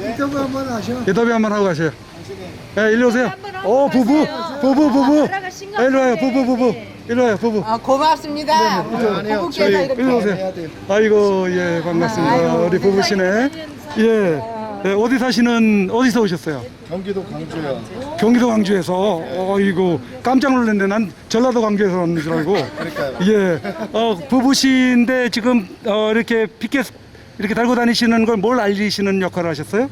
인터뷰 한번 하셔. 인터뷰 한번 하고 가세요. 네, 일로 오세요. 오, 부부, 부부, 부부. 네, 일로 와요, 부부, 부부. 일로 와요, 부부. 아, 고맙습니다. 아니요, 부부께서 저희 이렇게. 일로 오세요. 아이고, 예, 반갑습니다. 아이고, 우리 부부시네. 예. 네, 어디 사시는, 어디서 오셨어요? 경기도 광주요. 경기도 광주에서. 어이고, 깜짝 놀랐네. 난 전라도 광주에서 왔는 줄 알고. 그러니까요. 예. 어, 부부신데 지금 어, 이렇게 피켓 이렇게 달고 다니시는 걸 뭘 알리시는 역할을 하셨어요?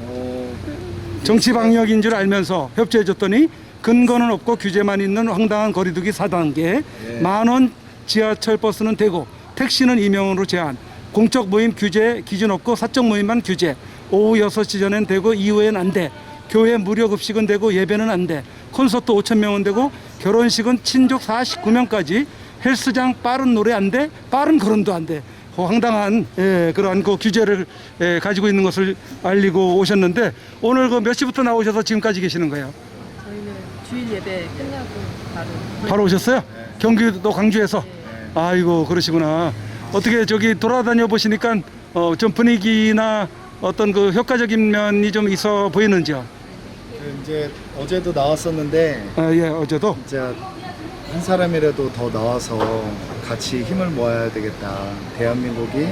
어, 정치 방역인 줄 알면서 협조해 줬더니 근거는 없고 규제만 있는 황당한 거리두기 4단계. 만원 지하철 버스는 되고 택시는 임용으로 제한. 공적 모임 규제 기준 없고 사적 모임만 규제. 오후 6시 전엔 되고 이후엔 안 돼. 교회 무료 급식은 되고 예배는 안 돼. 콘서트 5천 명은 되고 결혼식은 친족 49명까지. 헬스장 빠른 노래 안 돼? 빠른 걸음도 안 돼 황당한 예, 그러한 그 규제를 예, 가지고 있는 것을 알리고 오셨는데 오늘 그 몇 시부터 나오셔서 지금까지 계시는 거예요? 저희는 주일 예배 끝나고 바로 바로 오셨어요? 경기도 광주에서? 아이고 그러시구나. 어떻게 저기 돌아다녀 보시니까 어, 좀 분위기나 어떤 그 효과적인 면이 좀 있어 보이는지요? 그 이제 어제도 나왔었는데 아, 예 어제도 진짜 한 사람이라도 더 나와서 같이 힘을 모아야 되겠다. 대한민국이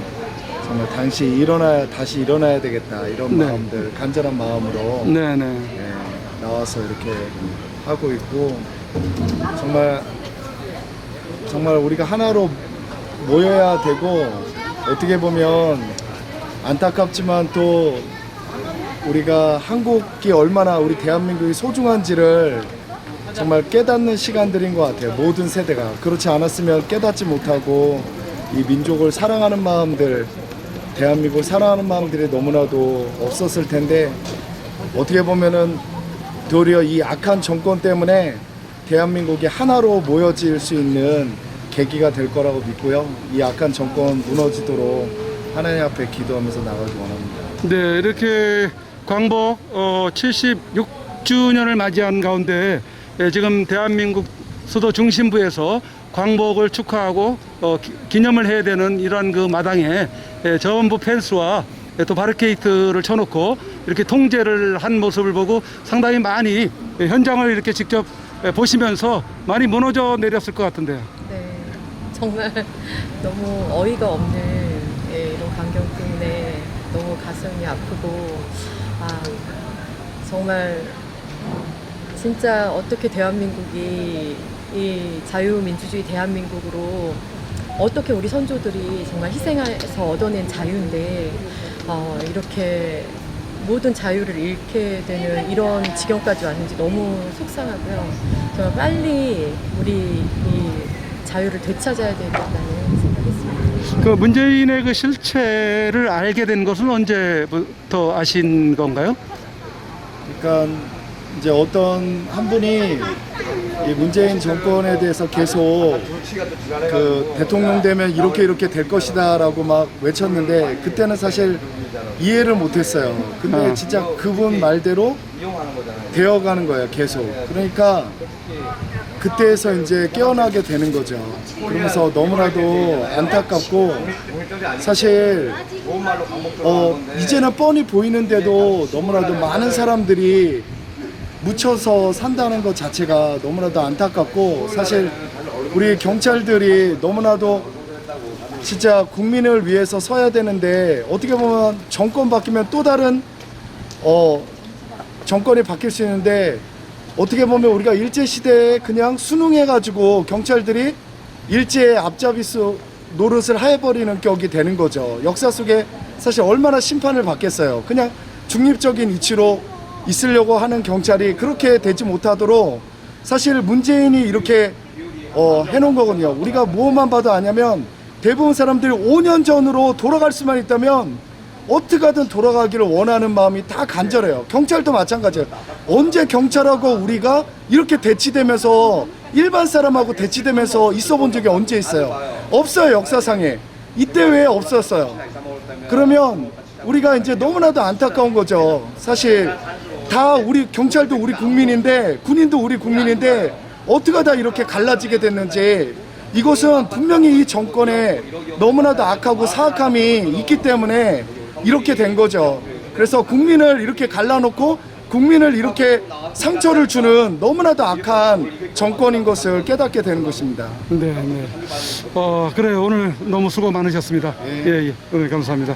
정말 당시 일어나야 다시 일어나야 되겠다 이런 네. 마음들 간절한 마음으로 네 네 예, 나와서 이렇게 하고 있고 정말 정말 우리가 하나로 모여야 되고 어떻게 보면 안타깝지만 또 우리가 한국이 얼마나 우리 대한민국이 소중한지를 정말 깨닫는 시간들인 것 같아요. 모든 세대가 그렇지 않았으면 깨닫지 못하고 이 민족을 사랑하는 마음들, 대한민국을 사랑하는 마음들이 너무나도 없었을 텐데 어떻게 보면은 도리어 이 악한 정권 때문에 대한민국이 하나로 모여질 수 있는 계기가 될 거라고 믿고요. 이 악한 정권 무너지도록 하나님 앞에 기도하면서 나가기 원합니다. 네 이렇게 광복 어, 76주년을 맞이한 가운데 예, 지금 대한민국 수도 중심부에서 광복을 축하하고 어, 기- 기념을 해야 되는 이러한 그 마당에 예, 전부 펜스와 예, 또 바르케이트를 쳐놓고 이렇게 통제를 한 모습을 보고 상당히 많이 예, 현장을 이렇게 직접 예, 보시면서 많이 무너져 내렸을 것 같은데요. 네 정말 너무 어이가 없는 예, 이런 광경 때문에 너무 가슴이 아프고 아 정말 진짜 어떻게 대한민국이 이 자유민주주의 대한민국으로 어떻게 우리 선조들이 정말 희생해서 얻어낸 자유인데 어, 이렇게 모든 자유를 잃게 되는 이런 지경까지 왔는지 너무 속상하고요. 정말 빨리 우리 이 자유를 되찾아야 되겠다는 생각했습니다. 그 문재인의 그 실체를 알게 된 것은 언제부터 아신 건가요? 그러니까 이제 어떤 한 분이 이 문재인 정권에 대해서 계속 그 대통령 되면 이렇게 이렇게 될 것이다라고 막 외쳤는데 그때는 사실 이해를 못했어요. 근데 어. 진짜 그분 말대로 되어가는 거예요, 계속. 그러니까 그때에서 이제 깨어나게 되는 거죠. 그러면서 너무나도 안타깝고 사실 어, 이제는 뻔히 보이는데도 너무나도 많은 사람들이 묻혀서 산다는 것 자체가 너무나도 안타깝고 사실 우리 경찰들이 너무나도 진짜 국민을 위해서 서야 되는데 어떻게 보면 정권 바뀌면 또 다른 어 정권이 바뀔 수 있는데 어떻게 보면 우리가 일제 시대에 그냥 순응해 가지고 경찰들이 일제의 앞잡이수 노릇을 해버리는 격이 되는 거죠. 역사 속에 사실 얼마나 심판을 받겠어요. 그냥 중립적인 이치로 있으려고 하는 경찰이 그렇게 되지 못하도록 사실 문재인이 이렇게 어, 해놓은 거거든요. 우리가 무엇만 봐도 아냐면 대부분 사람들이 5년 전으로 돌아갈 수만 있다면 어떻게 하든 돌아가기를 원하는 마음이 다 간절해요. 경찰도 마찬가지예요. 언제 경찰하고 우리가 이렇게 대치되면서 일반 사람하고 대치되면서 있어 본 적이 언제 있어요? 없어요, 역사상에. 이때 왜 없었어요? 그러면 우리가 이제 너무나도 안타까운 거죠. 사실 다 우리 경찰도 우리 국민인데 군인도 우리 국민인데 어떻게 다 이렇게 갈라지게 됐는지 이것은 분명히 이 정권에 너무나도 악하고 사악함이 있기 때문에 이렇게 된 거죠. 그래서 국민을 이렇게 갈라놓고 국민을 이렇게 상처를 주는 너무나도 악한 정권인 것을 깨닫게 되는 것입니다. 네, 네. 어, 그래요. 오늘 너무 수고 많으셨습니다. 예, 예. 오늘 감사합니다.